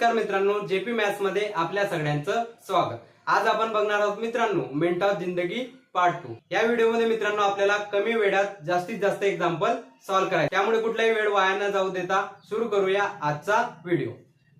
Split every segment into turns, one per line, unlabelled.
नमस्कार मित्रांनो जेपी मॅथ्समध्ये आपल्या सगळ्यांचं स्वागत. आज आपण बघणार आहोत मित्रांनो मेंट ऑफ जिंदगी पार्ट टू या व्हिडिओमध्ये मित्रांनो आपल्याला कमी वेळात जास्तीत जास्त एक्झाम्पल सॉल्व्ह करायचे. त्यामुळे कुठलाही वेळ वाया न जाऊ देता सुरू करूया आजचा व्हिडिओ.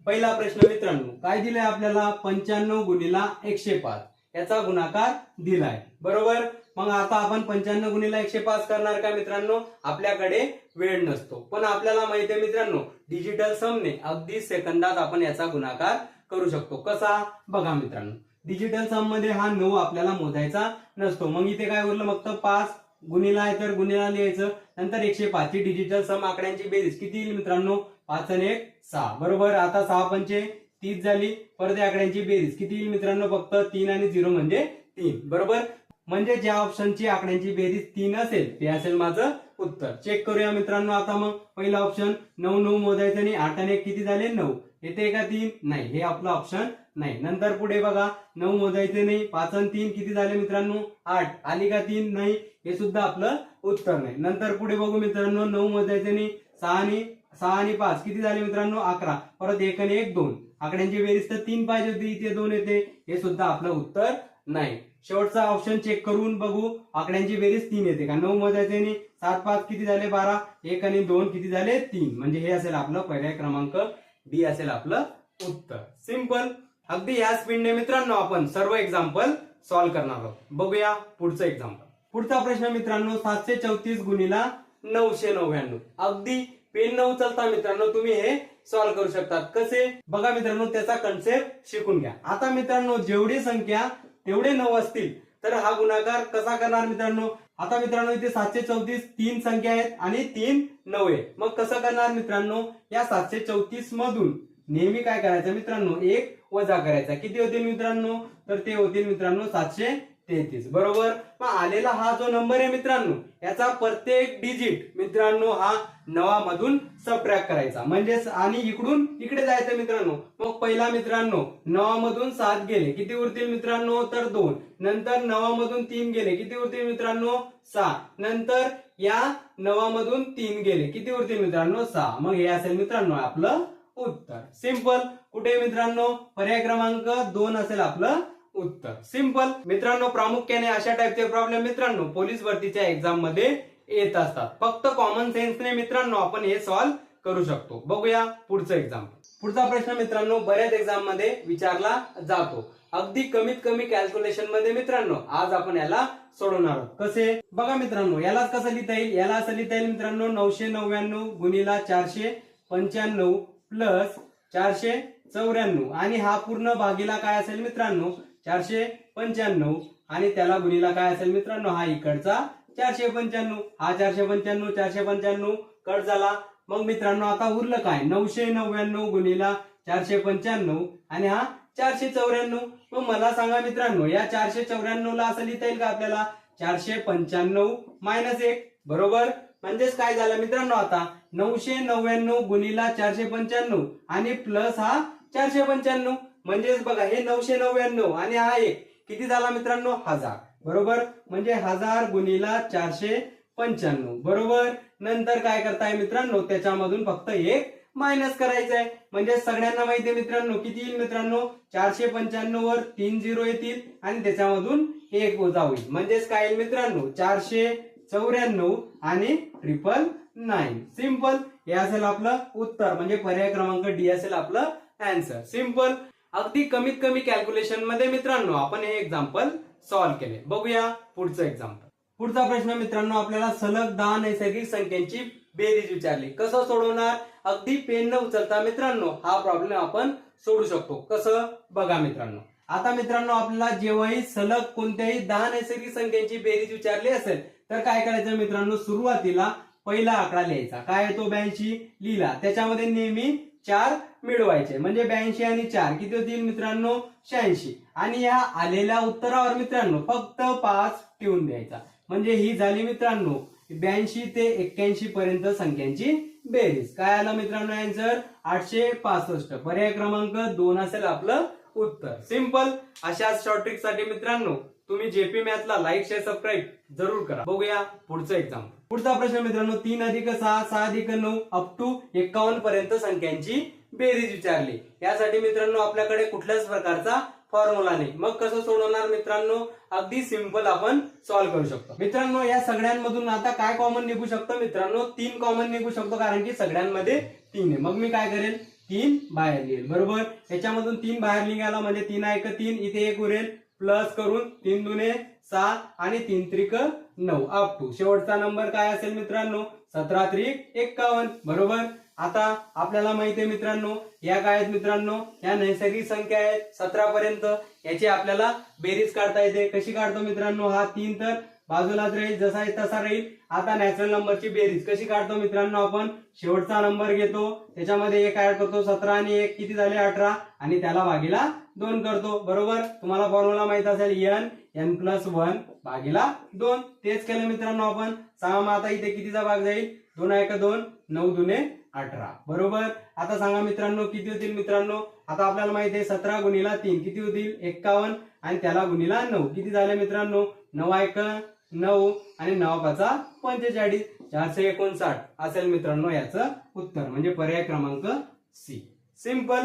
पहिला प्रश्न मित्रांनो काय दिलाय आपल्याला? पंच्याण्णव गुणिला एकशे पाच. याचा गुणाकार दिलाय. बरोबर? मग आता आपण पंच्याण्णव गुणीला एकशे पाच करणार का मित्रांनो? आपल्याकडे वेळ नसतो. पण आपल्याला माहिती आहे मित्रांनो डिजिटल समने अगदी सेकंदात आपण याचा गुणाकार करू शकतो. कसा? बघा मित्रांनो डिजिटल सममध्ये हा नऊ आपल्याला मोजायचा नसतो. मग इथे काय उरलं? फक्त पाच गुणीला आहे तर गुन्हेला लिहायचं. नंतर एकशे पाच. ची डिजिटल सम आकड्यांची बेरीज. किती येईल मित्रांनो? पाच आणि एक सहा. बरोबर? आता सहा पंचे तीस झाली. परत आकड्यांची बेरीज. किती येईल मित्रांनो? फक्त तीन आणि झिरो म्हणजे तीन. बरोबर? म्हणजे ज्या ऑप्शनची आकड्यांची बेरीज तीन असेल ते असेल माझं उत्तर. चेक करूया मित्रांनो आता मग. पहिला ऑप्शन नऊ नऊ मोजायचं आणि आठ आणि एक किती झाले? नऊ. येते का तीन? नाही. हे आपलं ऑप्शन नाही. नंतर पुढे बघा. नऊ मोजायचे नाही. पाच आणि तीन किती झाले मित्रांनो? आठ. आली का तीन? नाही. हे सुद्धा आपलं उत्तर नाही. नंतर पुढे बघू मित्रांनो. नऊ मोजायचे नाही. सहा आणि सहा आणि पाच. किती झाले मित्रांनो? अकरा. परत एक आणि एक दोन. आकड्यांची बेरीज तर तीन पाहिजे होती. इथे दोन येते. हे सुद्धा आपलं उत्तर नाही. शेवटचा ऑप्शन चेक करून बघू. आकड्यांची बेरीज तीन येते का? नऊ मोजायचे आणि सात पाच किती झाले? बारा. एक आणि दोन किती झाले? तीन. म्हणजे हे असेल आपलं पर्याय क्रमांक डी असेल आपलं उत्तर. सिंपल अगदी या स्पीडने मित्रांनो आपण सर्व एक्झाम्पल सॉल्व्ह करणार आहोत. बघूया पुढचं एक्झाम्पल पुढचा प्रश्न मित्रांनो सातशे चौतीस गुणीला नऊशे नव्याण्णव. अगदी पेन न उचलता मित्रांनो तुम्ही हे सॉल्व्ह करू शकतात. कसे? बघा मित्रांनो त्याचा कन्सेप्ट शिकून घ्या. आता मित्रांनो जेवढी संख्या तेवढे नऊ असतील. तर हा गुणाकार कसा करणार मित्रांनो? आता मित्रांनो इथे सातशे चौतीस तीन संख्या आहेत आणि तीन नऊ आहे मग कसं करणार मित्रांनो? या सातशे चौतीस मधून नेहमी काय करायचं मित्रांनो? एक वजा करायचा. किती होतील मित्रांनो? तर ते होतील मित्रांनो सातशे तेहतीस. बरोबर? मग आलेला हा जो नंबर आहे मित्रांनो याचा प्रत्येक डिजिट मित्रांनो हा नवामधून सबट्रॅक्ट करायचा. म्हणजेच आणि इकडून इकडे जायचं मित्रांनो. मग पहिला मित्रांनो नवामधून सात गेले. किती उरतील मित्रांनो? तर दोन. नंतर नवामधून तीन गेले. किती उरतील मित्रांनो? सहा नंतर या नवामधून तीन गेले. किती उरतील मित्रांनो? सहा. मग हे असेल मित्रांनो आपलं उत्तर. सिंपल कुठे मित्रांनो? पर्याय क्रमांक दोन असेल आपलं उत्तर. सिंपल मित्रांनो प्रामुख्याने अशा टाइपचे प्रॉब्लेम मित्रांनो पोलीस भरतीच्या एक्झाममध्ये येत असतात. फक्त कॉमन सेन्सने मित्रांनो आपण हे सॉल्व्ह करू शकतो. बघूया पुढचं एक्झाम पुढचा प्रश्न मित्रांनो बऱ्याच एक्झाममध्ये विचारला जातो. अगदी कमीत कमी कॅल्क्युलेशनमध्ये मित्रांनो आज आपण याला सोडवणार आहोत. कसे? बघा मित्रांनो याला कसं लिहिता येईल? याला असं लिहिता येईल मित्रांनो नऊशे नव्याण्णव गुणिला चारशे पंच्याण्णव प्लस चारशे चौऱ्याण्णव. आणि हा पूर्ण भागीला काय असेल मित्रांनो? चारशे पंच्याण्णव. आणि त्याला गुणीला काय असेल मित्रांनो? हा इकडचा चारशे पंच्याण्णव. हा चारशे पंच्याण्णव चारशे पंच्याण्णव. कट झाला. मग मित्रांनो आता उरलं काय? नऊशे नव्याण्णव गुणीला चारशे पंच्याण्णव. आणि हा चारशे चौऱ्याण्णव. मग मला सांगा मित्रांनो या चारशे चौऱ्याण्णव ला असं लिहिता येईल का आपल्याला? चारशे पंच्याण्णव मायनस एक. बरोबर? म्हणजेच काय झालं मित्रांनो आता? नऊशे नव्याण्णव गुणीला चारशे पंच्याण्णव. आणि प्लस हा चारशे पंच्याण्णव. म्हणजेच बघा हे नऊशे नव्याण्णव आणि हा एक किती झाला मित्रांनो? हजार. बरोबर? म्हणजे हजार गुणीला चारशे पंच्याण्णव. बरोबर? नंतर काय करताय मित्रांनो? त्याच्यामधून फक्त एक मायनस करायचं आहे म्हणजे सगळ्यांना माहिती आहे मित्रांनो किती येईल मित्रांनो? चारशे पंच्याण्णव वर तीन झिरो येतील आणि त्याच्यामधून एक वजा होईल. म्हणजेच काय येईल मित्रांनो? चारशे चौऱ्याण्णव आणि ट्रिपल नाईन सिंपल हे असेल आपलं उत्तर. म्हणजे पर्याय क्रमांक डी असेल आपलं अँसर सिंपल अगदी कमीत कमी कॅल्क्युलेशनमध्ये मित्रांनो आपण हे एक्झाम्पल सॉल्व्ह केले. बघूया पुढचं एक्झाम्पल पुढचा प्रश्न मित्रांनो आपल्याला सलग दहा नैसर्गिक संख्यांची बेरीज विचारली. कसं सोडवणार? अगदी पेन न उचलता मित्रांनो हा प्रॉब्लेम आपण सोडू शकतो. कसं? बघा मित्रांनो. आता मित्रांनो आपल्याला जेव्हाही सलग कोणत्याही दहा नैसर्गिक संख्यांची बेरीज विचारली असेल तर काय करायचं मित्रांनो? सुरुवातीला पहिला आकडा लिहायचा. काय तो? ब्याऐंशी? लिहिला. त्याच्यामध्ये नेहमी चार मिळवायचे. म्हणजे ब्याऐंशी आणि चार. किती होतील मित्रांनो? शहाऐंशी. आणि या आलेल्या उत्तरावर मित्रांनो फक्त पाच ठेवून द्यायचा. म्हणजे ही झाली मित्रांनो ब्याऐंशी ते एक्क्याऐंशी पर्यंत संख्यांची बेरीज. काय आलं मित्रांनो आन्सर आठशे पासष्ट. पर्याय क्रमांक दोन असेल आपलं उत्तर. सिंपल अशाच शॉर्ट ट्रिकसाठी मित्रांनो तुम्ही जेपी मॅथला लाईक शेअर सबस्क्राईब जरूर करा. बघूया पुढचं एक्झाम्पल पुढचा प्रश्न मित्रांनो तीन अधिक सहा सहा अधिक नऊ अप टू एकावन्न पर्यंत संख्यांची बेरीज विचारली. यासाठी मित्रांनो आपल्याकडे कुठल्याच प्रकारचा फॉर्म्युला नाही. मग कसं सोडवणार मित्रांनो? अगदी सिंपल आपण सॉल्व्ह करू शकतो. मित्रांनो या सगळ्यांमधून आता काय कॉमन निघू शकतो मित्रांनो? तीन कॉमन निघू शकतो कारण की सगळ्यांमध्ये तीन आहे. मग मी काय करेल? तीन बाहेर लिहिल. बरोबर? याच्यामधून तीन बाहेर निघाला म्हणजे तीन आहे का तीन? इथे एक उरेल. प्लस करून तीन दुने सात आणि तीन त्रिक नऊ. अप टू शेवटचा नंबर काय असेल मित्रांनो? सतरा त्रिक एक्कावन्न. बरोबर? आता आपल्याला माहिती आहे मित्रांनो या काय आहेत मित्रांनो? या नैसर्गिक संख्या आहेत सतरा पर्यंत. याची आपल्याला बेरीज काढता येते. कशी काढतो मित्रांनो? हा तीन तर बाजूलाच राहील जसा आहे तसा राहील. आता नॅचरल नंबरची बेरीज कशी काढतो मित्रांनो आपण? शेवटचा नंबर घेतो. त्याच्यामध्ये एक ऍड करतो सतरा आणि एक. किती झाले? अठरा. आणि त्याला भागीला दोन करतो. बरोबर? तुम्हाला फॉर्म्युला माहीत असेल एन एन प्लस वन भागीला दोन. तेच केलं मित्रांनो आपण. सांगा मग आता इथे कितीचा भाग जाईल? दोन एक दोन? नऊ दुने अठरा. बरोबर? आता सांगा मित्रांनो किती होतील मित्रांनो? आता आपल्याला माहिती आहे सतरा गुणीला तीन. किती होतील? एक्कावन्न. आणि त्याला गुणीला नऊ. किती झाले मित्रांनो? नऊ एक नऊ. आणि नऊ पाचा पंचेचाळीस. चारशे एकोणसाठ. असेल मित्रांनो याचं उत्तर. म्हणजे पर्याय क्रमांक सी. सिंपल.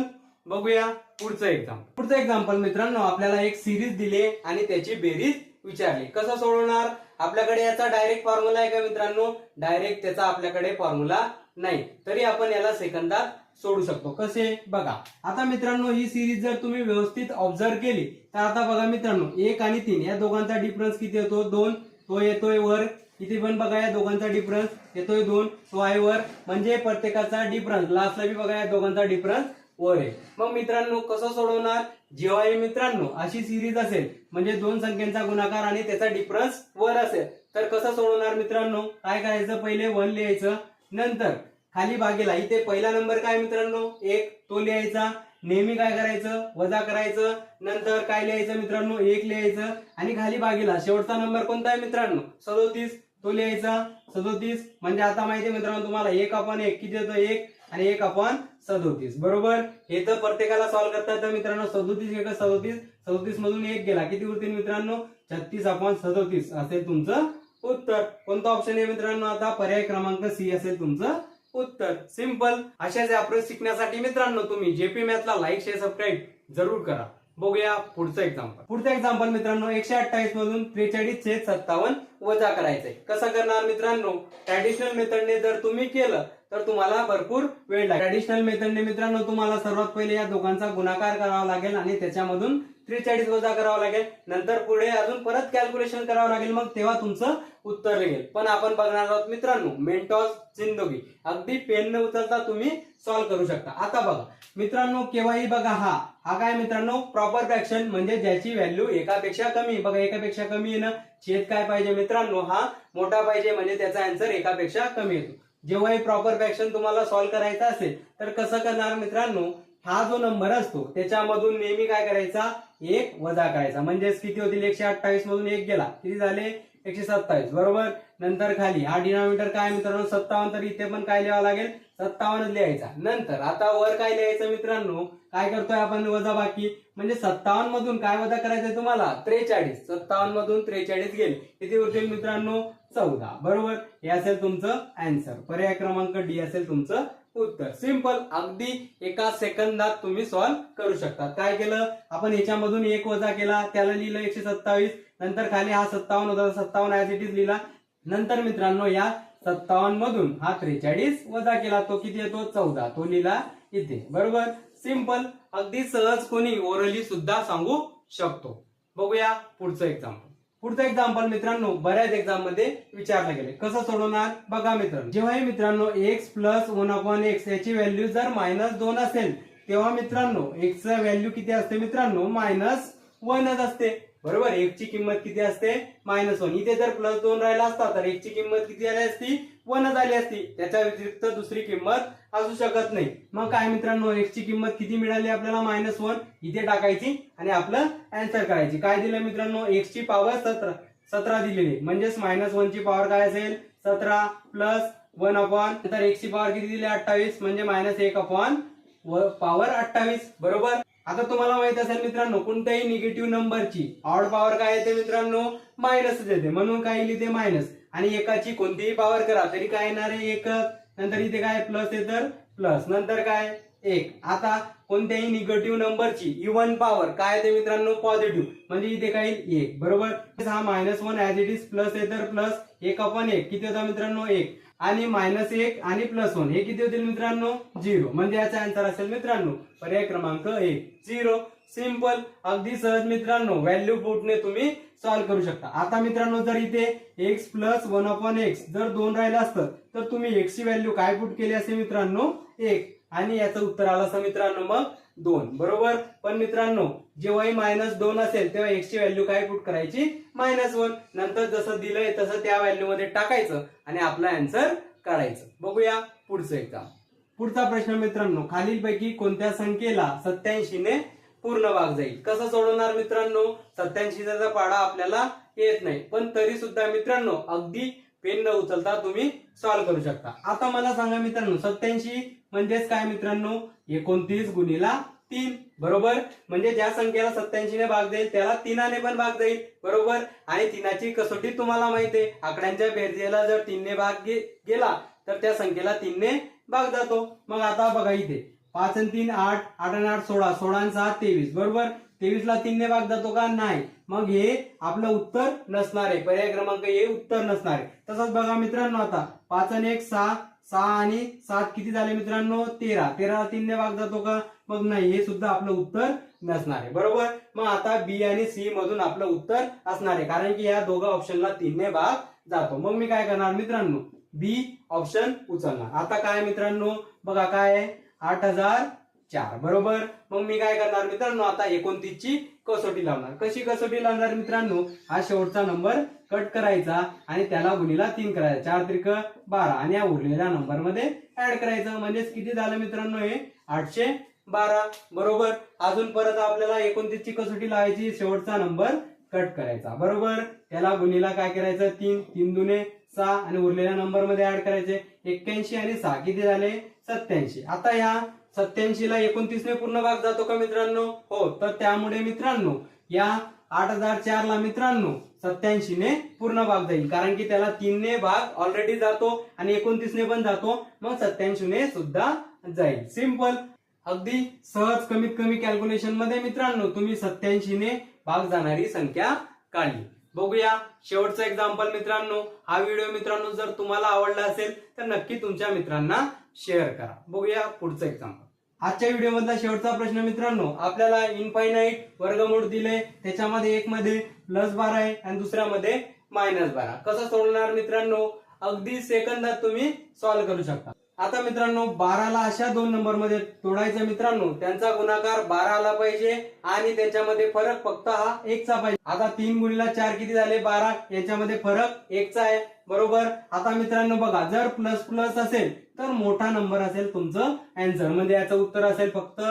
बघूया. पुढचं एक्झाम्पल पुढचं एक्झाम्पल मित्रांनो आपल्याला एक सिरीज दिले आणि त्याची बेरीज विचारली. कसं सोडवणार? आपल्याकडे याचा डायरेक्ट फॉर्म्युला आहे का मित्रांनो? डायरेक्ट त्याचा आपल्याकडे फॉर्म्युला नाही. तरी आपण याला सेकंदात सोडू शकतो. कसे? बघा. आता मित्रांनो ही सिरीज जर तुम्ही व्यवस्थित ऑब्झर्व केली तर आता बघा मित्रांनो एक आणि तीन या दोघांचा डिफरन्स किती येतो? दोन. तो येतोय वर. इथे पण बघा या दोघांचा डिफरन्स येतोय दोन. तो आहे वर. म्हणजे प्रत्येकाचा डिफरन्स लास्टला बी बघा या दोघांचा डिफरन्स वर आहे मग मित्रांनो कसं सोडवणार? जेव्हा हे मित्रांनो अशी सिरीज असेल म्हणजे दोन संख्येचा गुणाकार आणि त्याचा डिफरन्स वर असेल तर कसं सोडवणार मित्रांनो? काय करायचं? पहिले वन लिहायचं. नंतर खाली भागीला इथे पहिला नंबर काय मित्रांनो? एक. तो लिहायचा. नेहमी काय करायचं? वजा करायचं. नंतर काय लिहायचं मित्रांनो? एक लिहायचं. आणि खाली भागीला शेवटचा नंबर कोणता आहे मित्रांनो? सदोतीस. तो लिहायचा. सदोतीस. म्हणजे आता माहिती आहे मित्रांनो तुम्हाला एक आपण एक किती येतो? एक. आणि एक आपण सदोतीस. बरोबर? हे तर प्रत्येकाला सॉल्व्ह करता येतं मित्रांनो सदोतीस एक सदोतीस. सदोतीस मधून एक गेला. किती उरतील मित्रांनो? छत्तीस आपण सदोतीस. असेल तुमचं उत्तर. कोणता ऑप्शन आहे मित्रांनो आता? पर्याय क्रमांक सी असेल तुमचं उत्तर. सिंपल अशाच अप्रोच शिकण्यासाठी मित्रांनो तुम्ही जेपी मॅथला लाईक शेअर सबस्क्राईब जरूर करा. बघूया पुढचं एक्झाम्पल पुढचं एक्झाम्पल मित्रांनो एकशे अठ्ठावीस मधून त्रेचाळीस छेद सत्तावन्न वजा करायचंय. कसं करणार मित्रांनो? ट्रॅडिशनल मेथडने जर तुम्ही केलं तर तुम्हाला भरपूर वेळ लागेल. ट्रॅडिशनल मेथडने मित्रांनो तुम्हाला सर्वात पहिले या दोघांचा गुणाकार करावा लागेल आणि त्याच्यामधून त्रेचाळीस वजा करावा लागेल. नंतर पुढे अजून परत कॅल्क्युलेशन करावं लागेल. मग तेव्हा तुमचं उत्तर निघेल. पण आपण बघणार आहोत मित्रांनो मेंटॉस जिंदगी. अगदी पेन न उचलता तुम्ही सॉल्व्ह करू शकता. आता बघा. मित्रांनो केव्हाही बघा हा. हा काय मित्रांनो? प्रॉपर फ्रॅक्शन म्हणजे ज्याची व्हॅल्यू एकापेक्षा कमी. बघा एकापेक्षा कमी आहे ना छेद काय पाहिजे मित्रांनो? हा मोठा पाहिजे म्हणजे त्याचा आन्सर एकापेक्षा कमी येतो. जेव्हाही प्रॉपर फ्रॅक्शन तुम्हाला सॉल्व्ह करायचा असेल तर कसं करणार मित्रांनो? हा जो नंबर असतो त्याच्यामधून नेहमी काय करायचा? एक वजा करायचा. म्हणजेच किती होतील? एकशे अठ्ठावीस मधून एक गेला. किती झाले? एकशे सत्तावीस. बरोबर? नंतर खाली. हा डिनॉमिनेटर काय मित्रांनो? सत्तावन्न. तर इथे पण काय लिहावं लागेल? सत्तावन्न लिहायचा. नंतर आता वर काय लिहायचं मित्रांनो? काय करतोय आपण? वजा बाकी. म्हणजे सत्तावन्न मधून काय वजा करायचंय तुम्हाला? त्रेचाळीस. सत्तावन्न मधून त्रेचाळीस गेले. किती उरतील मित्रांनो? चौदा. बरोबर? हे असेल तुमचं अँसर पर्याय क्रमांक डी असेल तुमचं उत्तर. सिंपल अगदी एका सेकंदात तुम्ही सॉल्व्ह करू शकता. काय केलं? आपण याच्यामधून एक वजा केला त्याला लिहिलं एकशे सत्तावीस नंतर खाली हा सत्तावन्न होता सत्तावन्न ऍज इट इज लिहिला. नंतर मित्रांनो या सत्तावन्न मधून हा त्रेचाळीस वजा केला तो किती येतो? चौदा. तो लिहिला इथे. बरोबर? सिंपल अगदी सहज कोणी ओरली सुद्धा सांगू शकतो. बघूया पुढचं एक्झाम्पल पुढचं एक्झाम्पल मित्रांनो बऱ्याच एक्झाममध्ये विचारलं गेले कसं सोडवणार? बघा मित्रांनो. जेव्हाही मित्रांनो X plus one upon X याची व्हॅल्यू जर मायनस दोन असेल तेव्हा मित्रांनो एक्सचं व्हॅल्यू किती असते मित्रांनो? मायनस वनच असते. बरोबर? एकची किंमत किती असते? मायनस वन इथे जर प्लस दोन राहिला असता तर एकची किंमत किती आली असती? वनच झाली असती त्याच्या व्यतिरिक्त दुसरी किंमत असू शकत नाही. मग काय मित्रांनो एक्सची किंमत किती मिळाली आपल्याला? मायनस वन इथे टाकायची आणि आपलं अँसर करायची. काय दिलं मित्रांनो? एक्सची पॉवर सतरा. सतरा दिलेली. म्हणजेच मायनस वनची पॉवर काय असेल? सतरा प्लस वन अपॉन नंतर एक्सची पॉवर किती दिली? अठ्ठावीस. म्हणजे मायनस एक अपॉन पॉवर अठ्ठावीस. बरोबर? आता तुम्हाला माहीत असेल मित्रांनो कोणत्याही निगेटिव्ह नंबरची ऑड पॉवर काय येते मित्रांनो? मायनस येते. म्हणून काय लिहिते? मायनस आणि एकाची कोणतीही पॉवर करा तरी काय येणार आहे एक नंतर इथे काय प्लस आहे तर प्लस नंतर काय? एक. आता कोणत्याही निगेटिव्ह नंबरची इवन पॉवर काय ते मित्रांनो पॉझिटिव्ह म्हणजे इथे काय एक. बरोबर? हा minus one as it is plus आहे तर प्लस एक अपन एक. किती होता मित्रांनो? एक. आणि मायनस एक आणि प्लस वन हे किती होतील मित्रांनो? झिरो म्हणजे याचा आन्सर असेल मित्रांनो. पर्याय क्रमांक एक. झिरो सिंपल अगदी सहज मित्रांनो व्हॅल्यू पुटने तुम्ही सॉल्व्ह करू शकता. आता मित्रांनो जर इथे X plus one upon X जर दोन राहिलं असतं तर तुम्ही एक्सची व्हॅल्यू काय पुट केली असे मित्रांनो? एक. आणि याचं उत्तर आलं असं मित्रांनो मग दोन. बरोबर? पण मित्रांनो जेव्हाही मायनस दोन असेल तेव्हा एक्सची व्हॅल्यू काय पुट करायची? मायनस वन नंतर जसं दिलंय तसं त्या व्हॅल्यू मध्ये टाकायचं आणि आपला अँसर काढायचं बघूया पुढचं एकदा पुढचा प्रश्न मित्रांनो खालीलपैकी कोणत्या संख्येला सत्याऐंशी ने पूर्ण भाग जाईल. कसं सोडवणार मित्रांनो? सत्याऐंशीचा पाडा आपल्याला येत नाही. पण तरी सुद्धा मित्रांनो अगदी पेन न उचलता तुम्ही सॉल्व्ह करू शकता. आता मला सांगा मित्रांनो सत्याऐंशी म्हणजेच काय मित्रांनो? एकोणतीस गुणीला तीन. बरोबर? म्हणजे ज्या संख्येला सत्याऐंशीने भाग जाईल त्याला तीनाने पण भाग जाईल बरोबर? आणि तीनाची कसोटी तुम्हाला माहिती आहे. आकड्यांच्या बेरजेला जर तीनने भाग गेला तर त्या संख्येला तीनने भाग जातो. मग आता बघा इथे. पाच आणि तीन आठ आठ आणि आठ सोळा. सोळा आणि सहा तेवीस. बरोबर? तेवीस ला तीनने भाग जातो का? नाही. मग हे आपलं उत्तर नसणार आहे. पर्याय क्रमांक हे उत्तर नसणार आहे. तसंच बघा मित्रांनो आता. पाच आणि एक सहा. सहा आणि सात किती झाले मित्रांनो? तेरा. तेरा तीनने भाग जातो का? मग नाही. हे सुद्धा आपलं उत्तर नसणार आहे. बरोबर? मग आता बी आणि सी मधून आपलं उत्तर असणार आहे. कारण की या दोघं ऑप्शनला तीनने भाग जातो. मग मी काय करणार मित्रांनो? बी ऑप्शन उचलणार. आता काय मित्रांनो? बघा काय आहे. आठ हजार चार. बरोबर? मग मी काय करणार मित्रांनो आता एकोणतीस ची कसोटी लावणार. कशी कसोटी लावणार मित्रांनो? हा शेवटचा नंबर कट करायचा आणि त्याला गुणीला तीन करायचा. चार त्रिक बारा. आणि या उरलेल्या नंबरमध्ये ऍड करायचं. म्हणजेच किती झालं मित्रांनो हे? आठशे बारा. बरोबर? अजून परत आपल्याला एकोणतीस ची कसोटी लावायची. शेवटचा नंबर कट करायचा. बरोबर? त्याला गुणीला काय करायचं? तीन. तीन दुने सहा आणि उरलेल्या नंबरमध्ये ऍड करायचे. एक्क्याऐंशी आणि सहा किती झाले? सत्याऐंशी आता या सत्याऐंशी ला एकोणतीसने पूर्ण भाग जातो का मित्रांनो? हो तर त्यामुळे मित्रांनो या आठ हजार चार ला मित्रांनो सत्याऐंशी ने पूर्ण भाग जाईल. कारण की त्याला तीनने भाग ऑलरेडी जातो आणि एकोणतीसने पण जातो. मग सत्याऐंशी ने सुद्धा जाईल. सिंपल अगदी सहज कमीत कमी कॅल्क्युलेशनमध्ये मित्रांनो तुम्ही सत्याऐंशी ने भाग जाणारी संख्या काढली. बघूया. शेवटचं एक्झाम्पल मित्रांनो. हा व्हिडिओ मित्रांनो जर तुम्हाला आवडला असेल तर नक्की तुमच्या मित्रांना शेअर करा. बघूया पुढचं एक्झाम्पल आजच्या व्हिडिओ मधला शेवटचा प्रश्न मित्रांनो आपल्याला इनफायनाईट वर्गमूळ दिले. त्याच्यामध्ये एक मध्ये प्लस बारा आहे आणि दुसऱ्यामध्ये मायनस बारा कसं सोडणार मित्रांनो? अगदी सेकंदात तुम्ही सॉल्व्ह करू शकता. आता मित्रांनो बाराला अशा दोन नंबरमध्ये तोडायचं मित्रांनो. त्यांचा गुणाकार बारा आला पाहिजे आणि त्याच्यामध्ये फरक फक्त हा एकचा पाहिजे. आता तीन गुणीला चार किती झाले? बारा. याच्यामध्ये फरक एकचा आहे. बरोबर? आता मित्रांनो बघा जर प्लस प्लस असेल तर मोठा नंबर असेल तुमचं अँसर म्हणजे याचं उत्तर असेल फक्त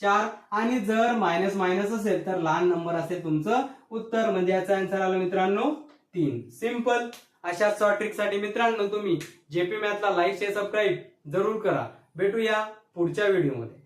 चार. आणि जर मायनस मायनस असेल तर लहान नंबर असेल तुमचं उत्तर. म्हणजे याचं अँसर आलं मित्रांनो तीन. सिंपल अशा शॉर्ट ट्रिकसाठी मित्रांनो तुम्ही जेपी मॅथला लाईक शेअर सबस्क्राईब जरूर करा. भेटूया पुढच्या व्हिडिओमध्ये